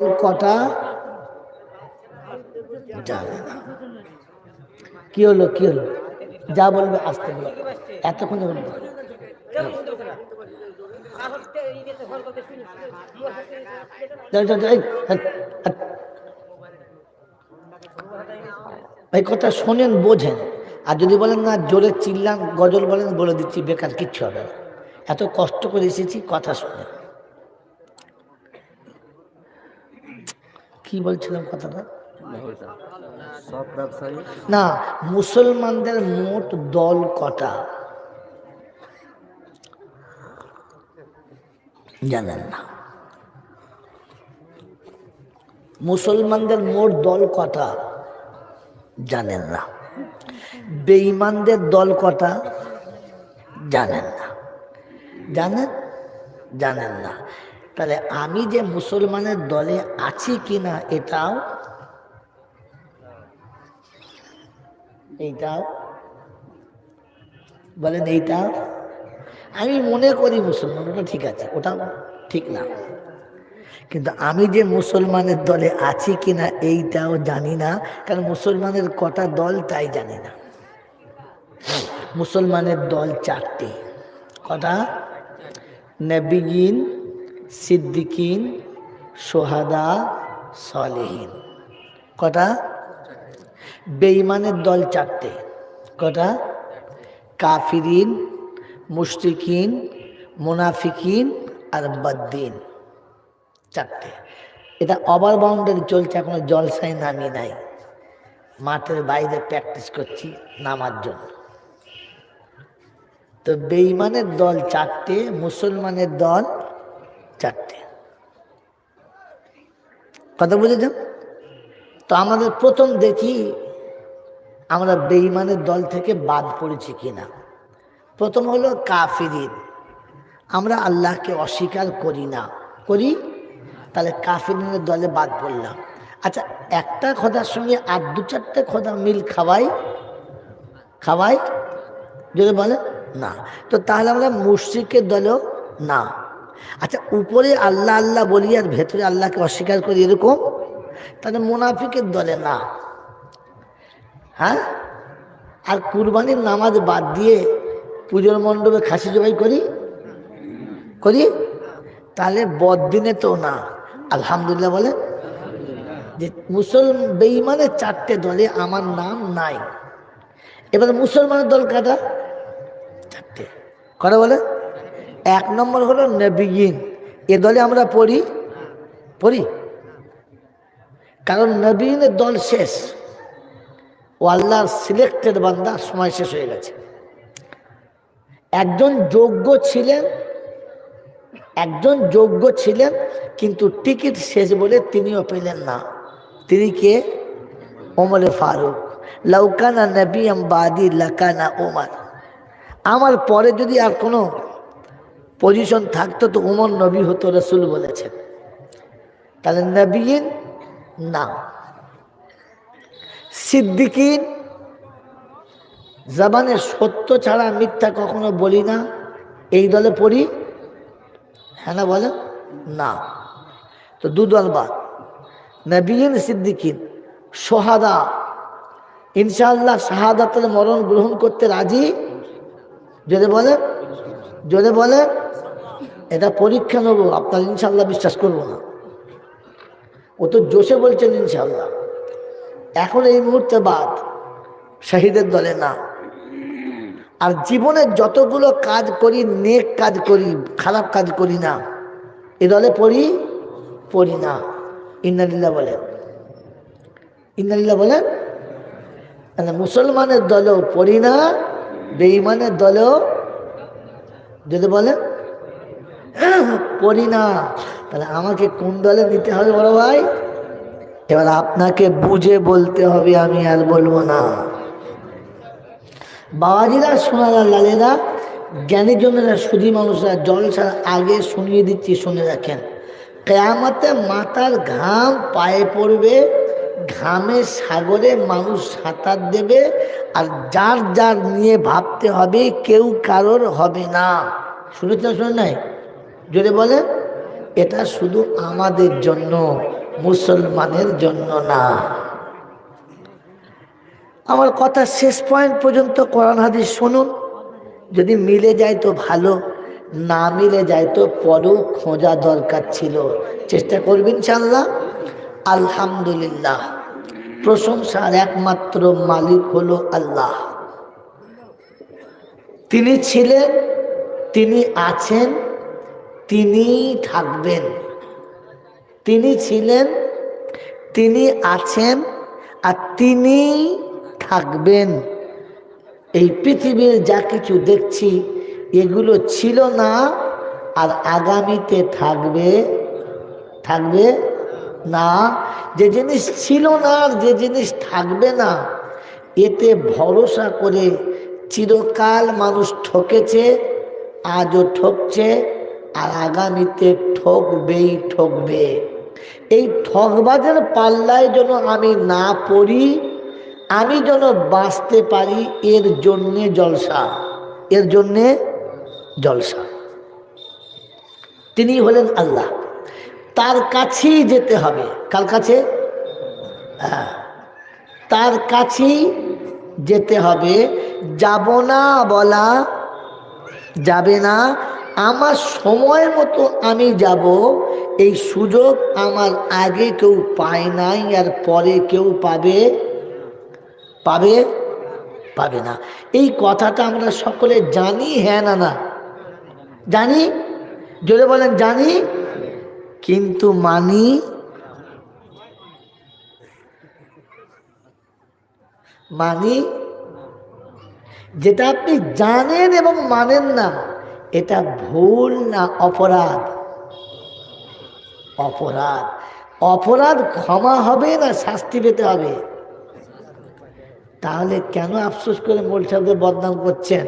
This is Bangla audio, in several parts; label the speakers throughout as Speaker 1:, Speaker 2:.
Speaker 1: কটা? না কি হলো কি হলো? যা বলবে, আসতে বলো। এতক্ষণ হাট। এই কথা শোনেন, বোঝেন। আর যদি বলেন, না, জোরে চিল্লান, গজল বলেন, বলে দিচ্ছি, বেকার, কিচ্ছু হবে না। এত কষ্ট করে এসেছি, কথা শোনেন। কি বলছিলাম কথাটা? না মুসলমানদের মোট দল কটা? জানেন না। মুসলমানদের মোট দল কটা? জানেন না। বেঈমানদের দল কটা? জানেন না। জানেন? জানেন না। তাহলে আমি যে মুসলমানের দলে আছি কিনা এটাও, এইটাও, বলেন এইটাও, আমি মনে করি মুসলমান, ওটা ঠিক আছে ওটা ঠিক না। কিন্তু আমি যে মুসলমানের দলে আছি কিনা এইটাও জানি না, কারণ মুসলমানের কটা দল তাই জানি না। মুসলমানের দল চারটে, কটা? নবিগিন সিদ্দিকিন, সোহাদা, সলেহীন। কটা? বেঈমানের দল চারটে। কটা? কাফিরিন, মুশরিকিন, মুনাফিকিন আর বদ্দিন। চারটে। এটা ওভার বাউন্ডারি চলছে, এখনও জলসায় নামি নাই। মাঠের বাইরে প্র্যাকটিস করছি নামার জন্য। তো বেঈমানের দল চারটে, মুসলমানের দল চারটে। কথা বুঝেছেন তো আমাদের প্রথম দেখি আমরা বেঈমানের দল থেকে বাদ পড়েছি কিনা। প্রথম হলো কাফিরিন। আমরা আল্লাহকে অস্বীকার করি না। করি? তাহলে কাফিরিনের দলে বাদ পড়লাম। আচ্ছা একটা খোদার সঙ্গে আর দু চারটে খোদা মিল খাওয়াই? খাওয়াই? যদি বলে না, তো তাহলে আমরা মুশ্রিকের দলেও না। আচ্ছা উপরে আল্লাহ আল্লাহ বলি আর ভেতরে আল্লাহকে অস্বীকার করি এরকম? তাহলে মুনাফিকের দলে না। হ্যাঁ? আর কুরবানির নামাজ বাদ দিয়ে পুজোর মণ্ডপে খাসি জবাই করি? করি? তাহলে বদিনে তো না। আলহামদুলিল্লাহ বলে। যে মুসলমান বেইমানের চারটে দলে আমার নাম নাই। এবার মুসলমানের দল কাটা চারটে। কটা বলে? এক নম্বর হলো নবীন এ দলে আমরা পড়ি? পড়ি? কারণ নবীনের দল শেষ। ও আল্লাহর সিলেক্টেড বান্দা, সময় শেষ হয়ে গেছে। একজন যোগ্য ছিলেন, একজন যোগ্য ছিলেন, কিন্তু টিকিট শেষ বলে তিনিও পেলেন না। তিনি কে? ওমরে ফারুক। লৌকানা নবী আম্বাদি লাকানা ওমর। আমার পরে যদি আর কোনো পজিশন থাকতো তো উমর নবী হতো, রসুল বলেছেন। তাহলে নবীন না। সিদ্দিকিন জবানে সত্য ছাড়া মিথ্যা কখনো বলি না। এই দলে পড়ি? হ্যাঁ না বলে না। তো দু দল বাদ। নবীন, সিদ্দিকিন। সোহাদা। ইনশাআল্লাহ শাহাদাতের মরণ গ্রহণ করতে রাজি? যদি বলে যদি বলে, এটা পরীক্ষা নেব, আপনার ইনশাল্লাহ বিশ্বাস করব না। ও তো জোশে বলছেন ইনশাল্লাহ এখন এই মুহূর্তে বাদ, শাহিদের দলে না। আর জীবনে যতগুলো কাজ করি, নেক কাজ করি, খারাপ কাজ করি না, এ দলে পড়ি পড়ি না। ইন্নালিল্লা বলেন। ইন্নালিল্লা বলেন তাহলে মুসলমানের দলেও পড়ি না, বেঈমানের দলেও যদি বলে পড়ি না, তাহলে আমাকে কোন দলে দিতে হবে বড় ভাই? এবার আপনাকে বুঝে বলতে হবে, আমি আর বলব না। বাবাজিরা, সোনারা, লালেরা জ্ঞানীজনেরা সুধী মানুষরা জলসার আগে শুনিয়ে দিচ্ছি, শুনে রাখেন। কেয়ামতে মাথার ঘাম পায়ে পড়বে। ঘামে সাগরে মানুষ সাঁতার দেবে আর যার যার নিয়ে ভাবতে হবে কেউ কারোর হবে না। শুনেছেন শুনে নাই? যদি বলেন, এটা শুধু আমাদের জন্য, মুসলমানের জন্য না। আমার কথা শেষ পয়েন্ট পর্যন্ত কোরআন হাদিস শুনুন। যদি মিলে যায় তো ভালো, না মিলে যায় তো পরও খোঁজা দরকার ছিল। চেষ্টা করবেন ইনশাল্লাহ আলহামদুলিল্লাহ। প্রশংসার একমাত্র মালিক হলো আল্লাহ। তিনি ছিলেন, তিনি আছেন তিনি থাকবেন। তিনি ছিলেন, তিনি আছেন আর তিনি থাকবেন। এই পৃথিবীর যা কিছু দেখছি, এগুলো ছিল না আর আগামীতে থাকবে থাকবে না, যে জিনিস ছিল না আর যে জিনিস থাকবে না, এতে ভরসা করে চিরকাল মানুষ ঠকেছে, আজও ঠকছে, আর আগামীতে ঠকবেই ঠকবে। এই ঠকবাজের পাল্লায় যেন আমি না পড়ি, আমি যেন বাঁচতে পারি, এর জন্যে জলসা, এর জন্যে জলসা। তিনি হলেন আল্লাহ। তার কাছেই যেতে হবে। কার কাছে? হ্যাঁ। তার কাছেই যেতে হবে। যাব না বলা যাবে না। আমার সময় মতো আমি যাব। এই সুযোগ আমার আগে কেউ পায় নাই আর পরে কেউ পাবে? পাবে? পাবে না। এই কথাটা আমরা সকলে জানি হ্যাঁ না না? জানি? জোরে বলেন, জানি? কিন্তু মানি মানি যেটা আপনি জানেন এবং মানেন না, এটা ভুল না অপরাধ? অপরাধ। অপরাধ ক্ষমা হবে না শাস্তি পেতে হবে? তাহলে কেন আফসোস করে মোল সাহেবদের বদনাম করছেন?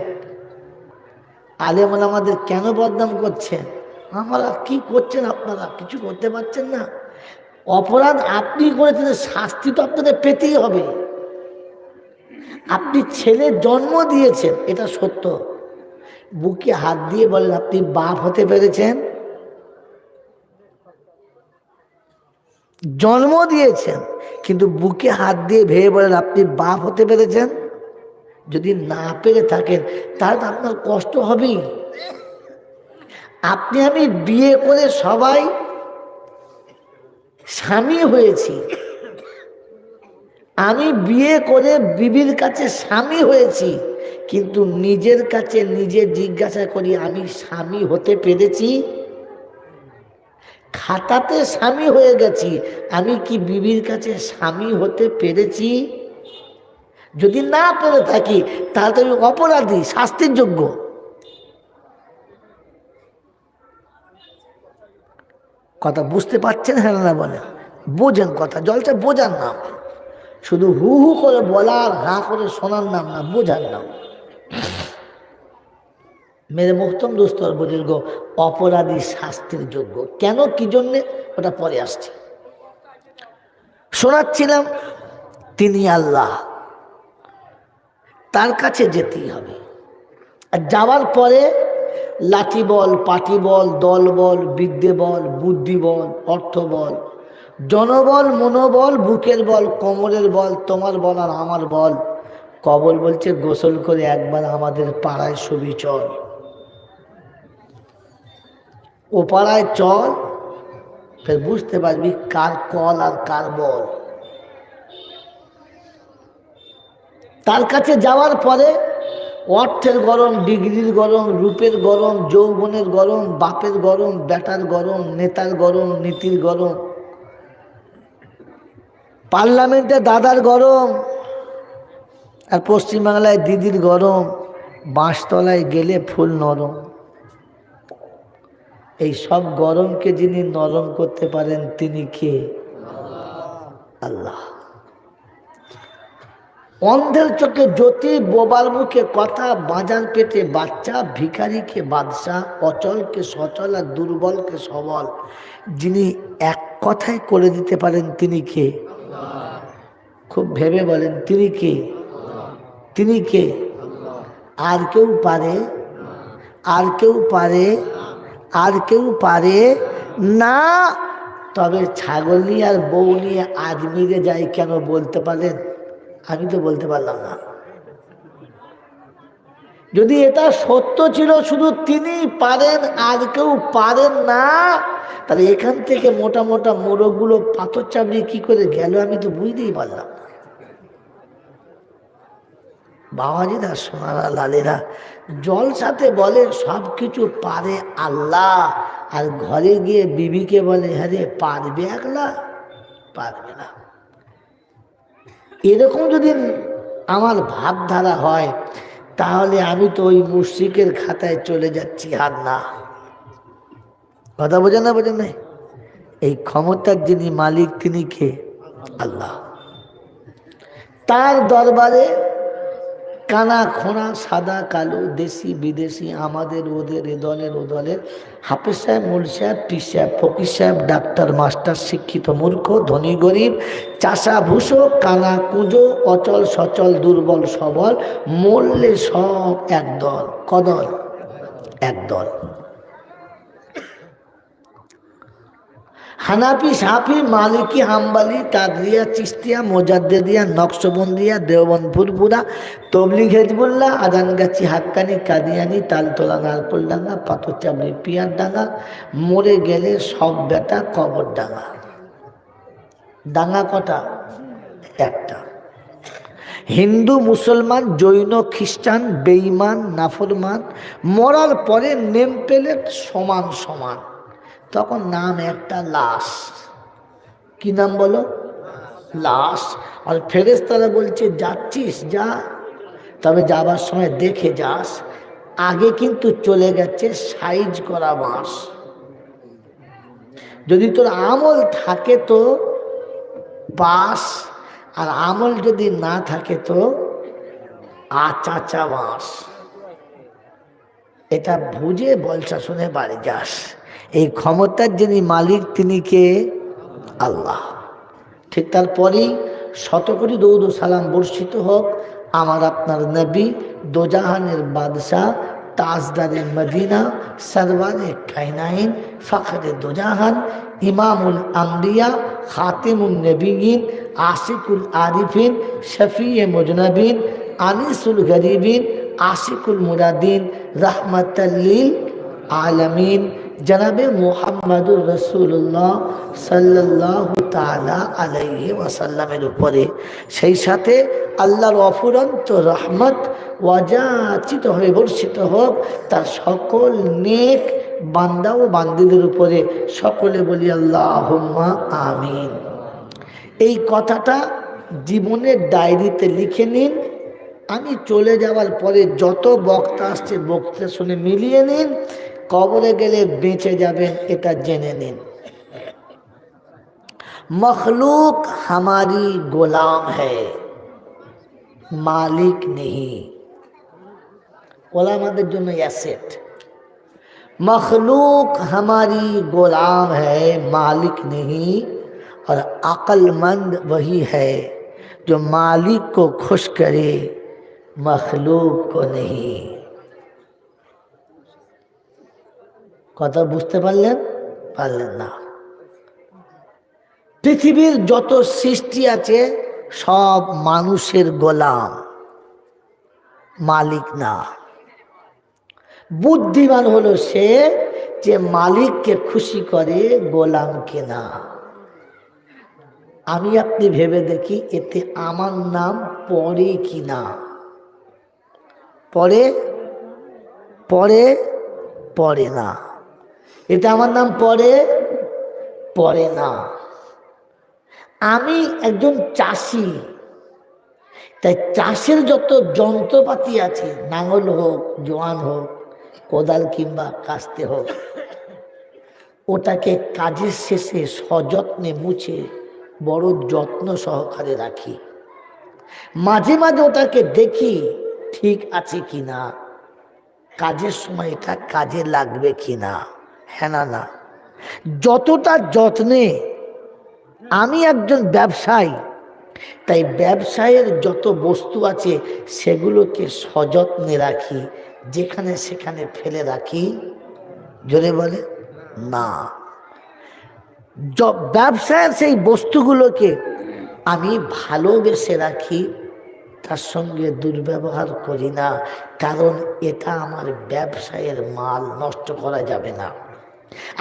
Speaker 1: আলেমন আমাদের কেন বদনাম করছেন? আমরা কি করছেন আপনারা? কিছু করতে পারছেন না? অপরাধ আপনি করেছেন, শাস্তি তো আপনাদের পেতেই হবে। আপনি ছেলে জন্ম দিয়েছেন, এটা সত্য। বুকে হাত দিয়ে বলেন, আপনি বাপ হতে পেরেছেন। জন্ম দিয়েছেন, কিন্তু বুকে হাত দিয়ে ভেবে বলেন, আপনি বাপ হতে পেরেছেন। যদি না পেরে থাকেন, তাহলে তো আপনার কষ্ট হবেই। আপনি আমি বিয়ে করে সবাই স্বামী হয়েছি। আমি বিয়ে করে বিবির কাছে স্বামী হয়েছি, কিন্তু নিজের কাছে নিজে জিজ্ঞাসা করি, আমি স্বামী হতে পেরেছি? খাতাতে স্বামী হয়ে গেছি, আমি কি বিবির কাছে স্বামী হতে পেরেছি? যদি না পেরে থাকি, তাহলে তো আমি অপরাধী, শাস্তির যোগ্য। কথা বুঝতে পারছেন হ্যাঁ না বলেন বোঝেন কথা জলটা বোঝার নাম। শুধু হু হু করে বলার হাঁ করে শোনার নাম না, বোঝার নাম। মেরে মুক্তম দুস্তর বুজুর্গ, অপরাধী শাস্তির যোগ্য। কেন, কি জন্যে? ওটা পরে আসছে। শোনাচ্ছিলাম, তিনি আল্লাহ। তার কাছে যেতেই হবে। আর যাওয়ার পরে লাঠি বল, পাটি বল, দল বল, বিদ্যে বল, বুদ্ধি বল, অর্থ বল। জনবল, মনোবল, বুকের বল, কোমরের বল, তোমার বল আর আমার বল। কবল বলছে, গোসল করে একবার আমাদের পাড়ায় ছবি চল। ও পাড়ায় চল, ফের বুঝতে পারবি কার কল আর কার বল। তার কাছে যাওয়ার পরে অর্থের গরম, ডিগ্রির গরম, রূপের গরম, যৌবনের গরম, বাপের গরম, বেটার গরম, নেতার গরম, নীতির গরম। পার্লামেন্টে দাদার গরম আর পশ্চিমবাংলায় দিদির গরম, বাঁশতলায় গেলে ফুল নরম। এই সব গরমকে যিনি নরম করতে পারেন, তিনি কে? আল্লাহ। অন্ধের চোখে জ্যোতি, বোবার মুখে কথা বাজার পেটে বাচ্চা, ভিখারিকে বাদশাহ, অচলকে সচল আর দুর্বলকে সবল। যিনি এক কথায় করে দিতে পারেন তিনি কে? খুব ভেবে বলেন, তিনি কে? তিনি কে? আর কেউ পারে? আর কেউ পারে? আর কেউ পারে? না। তবে ছাগল নিয়ে আর বউ নিয়ে আজমিরে যাই কেন বলতে পারলেন আমি তো বলতে পারলাম না। যদি এটা সত্য ছিল, শুধু তিনি পারেন আর কেউ পারেন না, তাহলে এখান থেকে মোটা মোটা মোরগগুলো পাথর চাপড়িয়ে কি করে গেল আমি তো বুঝতেই পারলাম না। বাবাজিরা সোনারা, লালেরা জলসাতে বলে, সব কিছু পারে আল্লাহ। আর ঘরে গিয়ে বিবিকে বলে হ্যাঁ রে, পারবে একলা? পারবে না। এরকম যদি আমার ভাবধারা হয়, তাহলে আমি তো ওই মুশ্রিকের খাতায় চলে যাচ্ছি আর না। কথা বোঝেন না, বোঝেন নাই? এই ক্ষমতার যিনি মালিক, তিনি কে? আল্লাহ। তার দরবারে কানা খোঁড়া, সাদা, কালো, দেশি, বিদেশি, আমাদের, ওদের, এ দলের, ও দলের। হাফিজ সাহেব মুল সাহেব টি সাহেব, ফকির সাহেব, ডাক্তার, মাস্টার, শিক্ষিত মূর্খ, ধনী, গরিব, চাষা, ভুষো, কানা, কুঁজো, অচল, সচল, দুর্বল, সবল, মরলে সব একদল কদল একদল হানাফি, সাফি, মালিকি, হাম্বালি কাদরিয়া চিস্তিয়া, মোজাদ্দেদিয়া, নকশবন্দিয়া দেওবনপুরপুরা তবলিগ হেজবুল্লাহ আদানগাছি হাক্কানি, কাদিয়ানি, তালতলা নারকোলডাঙ্গা পাথরচাবড়ি পিয়ার ডাঙ্গা, মরে গেলে সব বেটা কবর ডাঙ্গা। ডাঙ্গা কটা? একটা। হিন্দু, মুসলমান, জৈন, খ্রিস্টান, বেঈমান, নাফরমান, মরার পরে নেম প্লেট সমান সমান। তখন নাম একটা লাশ। কি নাম বলো? লাশ। আর ফেরেস্তারা বলছে, যাচ্ছিস, যা। তবে যাবার সময় দেখে যাস। আগে কিন্তু চলে গেছে সাইজ করা বাঁশ। যদি তোর আমল থাকে তো বাঁশ, আর আমল যদি না থাকে তো আচাচা বাঁশ। এটা বুঝে বলছা শুনে বাড়ি যাস। এই ক্ষমতার যিনি মালিক, তিনি কে? আল্লাহ। ঠিক তারপরেই শত কোটি দৌদ সালাম বর্ষিত হোক, আমার আপনার নবী দোজাহানের বাদশাহ তাজদারে মদিনা, সরওয়ারে কাইনাইন, ফখরে দোজাহান, ইমামুল আম্বিয়া খাতিমুল নবীন আশিকুল আরিফিন শফিয়ে মুজনবিন, আনিসুল গরিবিন, আশিকুল মুরাদিন রহমতাল্লিল আলমিন। জনাবে মোহাম্মদুর রসুল্লাহ সাল্লাহ তালা আলাইহি ওয়াসাল্লামের উপরে। সেই সাথে আল্লাহর অফুরন্ত রহমত ওয়াজাচিত হয়ে বর্ষিত হোক, তার সকল নেক বান্দা ও বান্দিদের উপরে সকলে বলি আল্লাহ আমিন। এই কথাটা জীবনের ডায়েরিতে লিখে নিন। আমি চলে যাওয়ার পরে যত বক্তা আসছে, বক্তা শুনে মিলিয়ে নিন। کے গেলে بیچے যাবেন اتا جنے নিন مخلوق ہماری غلام ہے، مالک نہیں۔ غلام আমাদের জন্য অ্যাসেট مخلوق ہماری غلام ہے، مالک نہیں، اور عقل مند وہی ہے جو مالک کو خوش کرے، مخلوق کو نہیں۔ কথা বুঝতে পারলেন? পারলেন না। পৃথিবীর যত সৃষ্টি আছে, সব মানুষের গোলাম। মালিক না। বুদ্ধিমান হলো সে যে মালিককে খুশি করে, গোলামকে না। আমি আপনি ভেবে দেখি, এতে আমার নাম পড়ে কি না? পড়ে? পড়ে? পড়ে না। এটা আমার নাম পড়ে? পড়ে না। আমি একজন চাষি। তাই চাষের যত যন্ত্রপাতি আছে, নাঙল হোক, জোয়ান হোক, কোদাল কিংবা কাস্তে হোক, ওটাকে কাজের শেষে সযত্নে মুছে বড় যত্ন সহকারে রাখি। মাঝে মাঝে ওটাকে দেখি ঠিক আছে কি না কাজের সময় এটা কাজে লাগবে কি না হ্যাঁ না না। যতটা যত্নে আমি একজন ব্যবসায়ী, তাই ব্যবসায়ের যত বস্তু আছে সেগুলোকে সযত্নে রাখি, যেখানে সেখানে ফেলে রাখি। জোরে বলে, না। ব্যবসায়ের সেই বস্তুগুলোকে আমি ভালোবেসে রাখি, তার সঙ্গে দুর্ব্যবহার করি না, কারণ এটা আমার ব্যবসায়ের মাল নষ্ট করা যাবে না।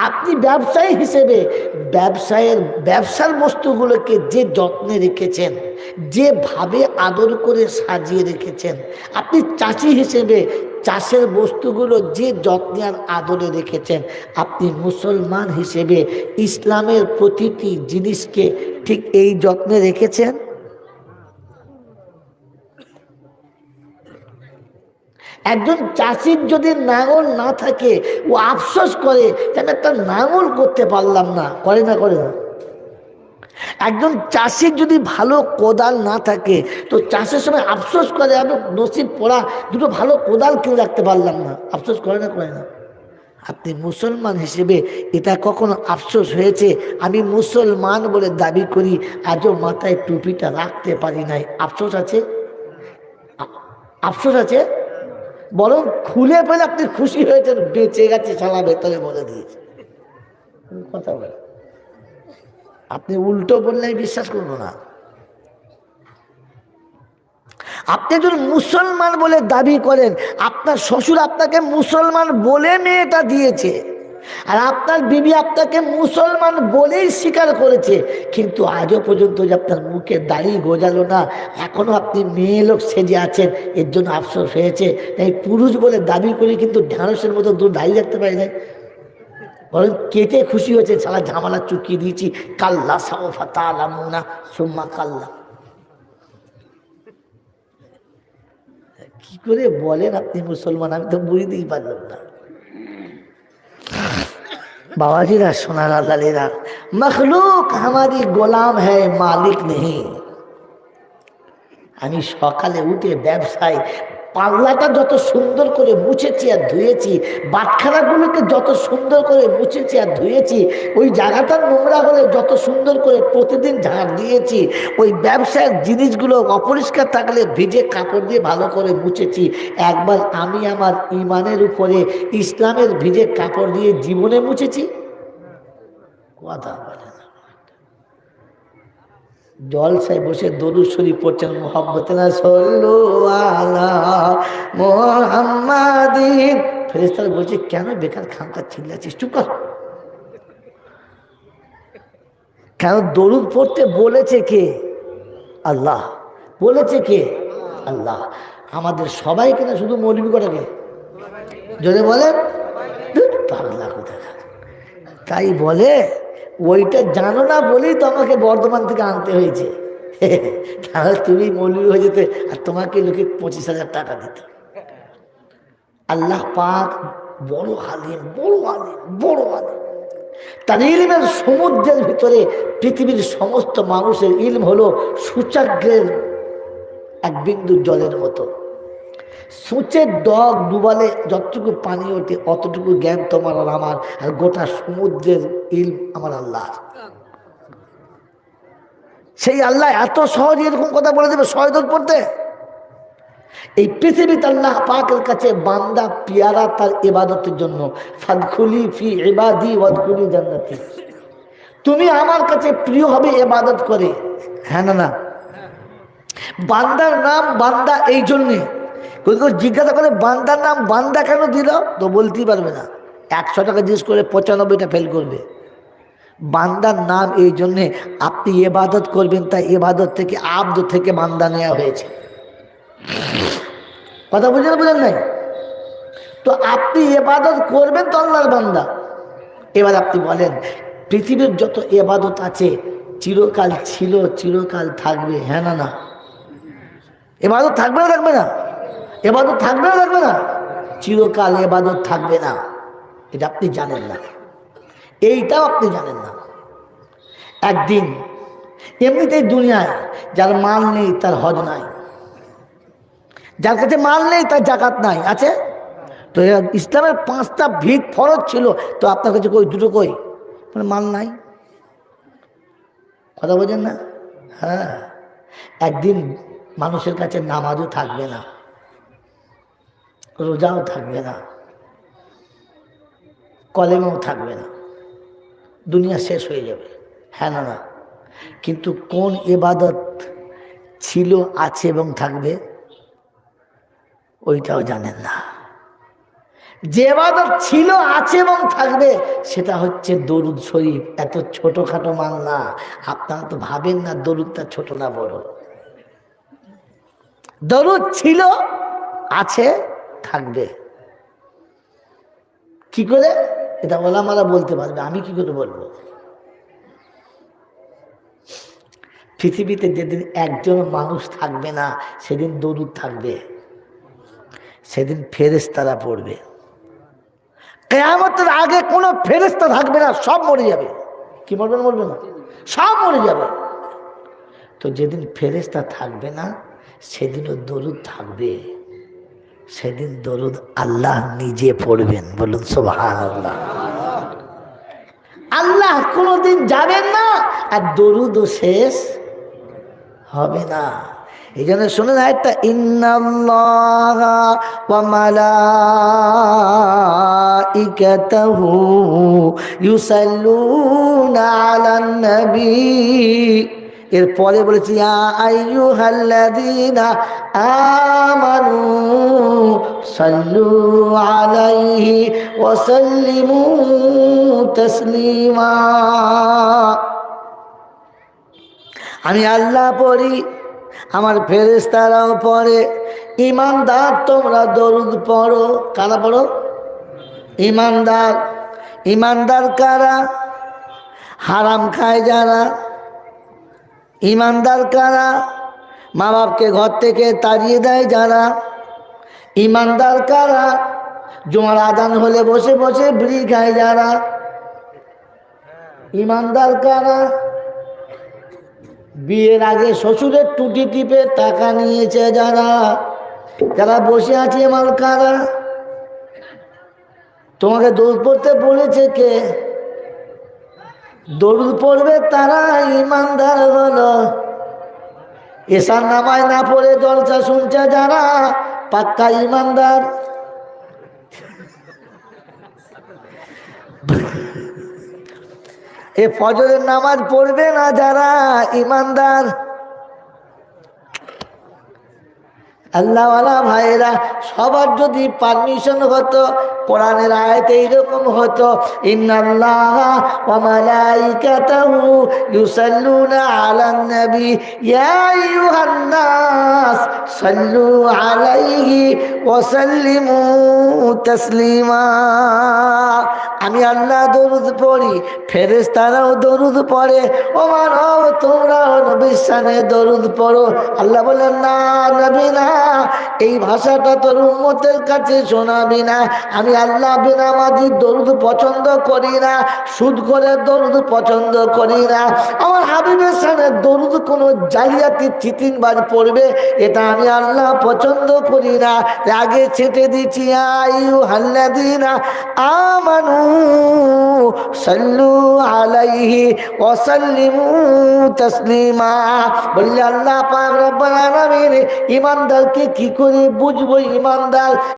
Speaker 1: আপনি ব্যবসায়ী হিসেবে ব্যবসায়ের, ব্যবসার বস্তুগুলোকে যে যত্নে রেখেছেন, যেভাবে আদর করে সাজিয়ে রেখেছেন, আপনি চাষি হিসেবে চাষের বস্তুগুলো যে যত্নে আর আদরে রেখেছেন, আপনি মুসলমান হিসেবে ইসলামের প্রতিটি জিনিসকে ঠিক এই যত্নে রেখেছেন? একজন চাষির যদি নাঙল না থাকে, ও আফসোস করে যেন একটা নাঙল করতে পারলাম না? করে না করে না। একজন চাষির যদি ভালো কোদাল না থাকে, তো চাষের সময় আফসোস করে, আমি নসিব পড়া দুটো ভালো কোদাল কিনে রাখতে পারলাম না। আফসোস করে না করে না। আপনি মুসলমান হিসেবে এটা কখনো আফসোস হয়েছে? আমি মুসলমান বলে দাবি করি, আজও মাথায় টুপিটা রাখতে পারি নাই। আফসোস আছে? আফসোস আছে? বরং খুলে পেলে আপনি খুশি হয়েছেন, বেঁচে গেছে সালা ভেতরে বলে দিয়েছে। কথা বলে আপনি উল্টো বললে আমি বিশ্বাস করব না। আপনি একজন মুসলমান বলে দাবি করেন, আপনার শ্বশুর আপনাকে মুসলমান বলে মেয়েটা দিয়েছে। আর আপনার বিবি আপনাকে মুসলমান বলেই স্বীকার করেছে, কিন্তু আজও পর্যন্ত যে আপনার মুখে দাড়ি গোজালো না এখনও আপনি মেয়ে লোক সেজে আছেন, এর জন্য আফসোস হয়েছে। তাই পুরুষ বলে দাবি করে কিন্তু ঢ্যাঁড়সের মতো দূর দাঁড়িয়ে রাখতে পারি নাই। বলেন কেটে খুশি হয়েছে সালা ঝামেলা চুকিয়ে দিয়েছি, কাল্লা সামফা তালামুনা সুম্মা কাল্লা। কি করে বলেন আপনি মুসলমান? আমি তো বুঝতেই পারলাম না। বাবাজিরা সোনারা দালেরা মখলুক আমারি গোলাম হ্যায় মালিক নেই আমি সকালে উঠে ব্যবসায় পাল্লাটা যত সুন্দর করে মুছেছি আর ধুয়েছি বাটখারাগুলোকে যত সুন্দর করে মুছেছি আর ধুয়েছি, ওই জায়গাটা নোংরা হলে যত সুন্দর করে প্রতিদিন ঝাড় দিয়েছি, ওই ব্যবসার জিনিসগুলো অপরিষ্কার থাকলে ভিজে কাপড় দিয়ে ভালো করে মুছেছি। একবার আমি আমার ইমানের উপরে ইসলামের ভিজে কাপড় দিয়ে জীবনে মুছেছি? কথা বলে জলসায় বসে দরুদ পড়ছেন মোহাম্মত সল্লু আলা বলছে, কেন বেকার খামকা চিল্লাচ্ছিস? চুপ কর। কেন দরুদ পড়তে বলেছে কে? আল্লাহ। বলেছে কে? আল্লাহ। আমাদের সবাইকে না শুধু মৌলবি কটাকে? যদি বলেন। পাগলা তাই বলে ওইটা জানো না বলেই তো আমাকে বর্ধমান থেকে আনতে হয়েছে। তাহলে তুমি মৌলবি হয়ে যেতে, আর তোমাকে লোকে পঁচিশ হাজার টাকা দিত। আল্লাহ পাক বড় হালিম বড় হালিম বড় হালিম তার ইলমের সমুদ্রের ভিতরে পৃথিবীর সমস্ত মানুষের ইলম হলো সূচাগ্রের এক বিন্দু জলের মতো। সূচের ডগ ডুবালে যতটুকু পানি ওঠে অতটুকু জ্ঞান তোমার আর আমার, আর গোটা সমুদ্রের ইল আমার আল্লাহ সেই আল্লাহ এত সহজে এরকম কথা বলে দেবে সহদর পড়তে? এই পৃথিবীতে আল্লাহ পাকের কাছে বান্দা, পিয়ারা তার ইবাদতের জন্য, ফাদখুলি ফি এবাদি ওয়াদখুলি জান্নাতি। তুমি আমার কাছে প্রিয় হবে ইবাদত করে। হ্যাঁ না না। বান্দার নাম বান্দা এই জন্যে। কেউ জিজ্ঞাসা করে বান্দার নাম বান্দা কেন দিল? তো বলতেই পারবে না। একশো টাকা জিজ্ঞেস করে পঁচানব্বইটা ফেল করবে। বান্দার নাম এই জন্যে আপনি এবাদত করবেন, তাই এবাদত থেকে আব্দ থেকে বান্দা নেওয়া হয়েছে। কথা বুঝলেন বুঝলেন নাই? তো আপনি এবাদত করবেন তো আল্লাহর বান্দা। এবার আপনি বলেন, পৃথিবীর যত এবাদত আছে, চিরকাল ছিল, চিরকাল থাকবে হ্যাঁ না না? এবাদত থাকবে না থাকবে না? এবাদত থাকবে না থাকবে না? চিরকাল এবাদত থাকবে না। এটা আপনি জানেন না। এইটাও আপনি জানেন না। একদিন এমনিতেই দুনিয়ায় যার মাল নেই, তার হজ নাই। যার কাছে মাল নেই, তার জাকাত নাই। আছে? তো ইসলামের পাঁচটা ভিত ফরজ ছিল, তো আপনার কাছে কই? দুটো কই? মানে মাল নাই। কথা বোঝেন না? হ্যাঁ। একদিন মানুষের কাছে নামাজও থাকবে না। রোজাও থাকবে না, কলেমাও থাকবে না, দুনিয়া শেষ হয়ে যাবে। হ্যাঁ না না। কিন্তু কোন এবাদত ছিল, আছে এবং থাকবে, ওইটাও জানেন না। যে এবাদত ছিল, আছে এবং থাকবে, সেটা হচ্ছে দরুদ শরীফ। এত ছোটোখাটো মাল না। আপনারা তো ভাবেন না দরুদটা ছোট না বড়। দরুদ ছিল, আছে থাকবে। কি করে? এটা ওলামারা বলতে পারবে, আমি কি করে বলব? পৃথিবীতে যেদিন একজন মানুষ থাকবে না, সেদিন দরুদ থাকবে। সেদিন ফেরেস্তারা পড়বে। কেয়ামতের আগে কোনো ফেরেস্তা থাকবে না, সব মরে যাবে। কি মরবে না মরবে না? সব মরে যাবে। তো যেদিন ফেরেস্তা থাকবে না, সেদিনও দরুদ থাকবে। সেদিন দরুদ আল্লাহ নিজে পড়বেন। বলুন সোভান আল্লাহ আল্লাহ কোনোদিন যাবেন না আর দরুদও শেষ হবে না। এই জন্য শুনে না একটা ইন্নাল্লাহ ইউসাল্লুনা নবী এরপরে বলেছি আমানু সাল্লু আলাইহি ওয়া সাল্লিমু তাসলিমা। আমি আল্লাহ পড়ি, আমার ফেরেস্তারাও পড়ে। ইমানদার তোমরা দরুদ পড়ো। কারা পড়ো? ইমানদার। ইমানদার কারা? হারাম খায় যারা। ইমানদার কারা? মা বাপকে ঘর থেকে তাড়িয়ে দেয় যারা? ইমানদার কারা? জোয়ার আদান হলে বসে বসে বিড়ি খায় যারা? ইমানদার কারা? বিয়ের আগে শ্বশুরের টুটি টিপে টাকা নিয়েছে যারা? যারা বসে আছে আমার কারা? তোমাকে দোষ পড়তে বলেছে কে? দৌড় পড়বে তারা ইমানদার হলো। এসার নামায় না পড়ে জলসা শুনছে যারা, পাক্কা ইমানদার। এ ফজরের নামাজ পড়বে না যারা ইমানদার। আল্লাহওয়ালা ভাইরা সবার যদি পারমিশন হতো, কোরআনের আয়তে এইরকম হতো আলাইহি আমি আল্লাহ দরুদ পড়ি, ফেরেশতারাও দরুদ পড়ে ও মানব তোমরাও নবীর দরুদ পড়ো। আল্লাহ বলেন না, নবী না এই ভাষাটা তোর উম্মতের কাছে শোনাবি না। আমি আল্লাহ বিনামাজি দরুদ পছন্দ করি না, সুদ করে দরুদ পছন্দ করি না। আমার হাবিবের সামনে দরুদ কোনো জালিয়াতি চিতিংবাজ পড়বে, এটা আমি আল্লাহ পছন্দ করি না। আগে ছেটে দিচ্ছি আয়ু হাল্লাদিনা আমানু সাল্লু আলাইহি ওয়াসাল্লিমু তাসলিমা। বললে, আল্লাহ পাক রব্বুল আলামিন ইমানদারকে কি করে বুঝব ইমানদার?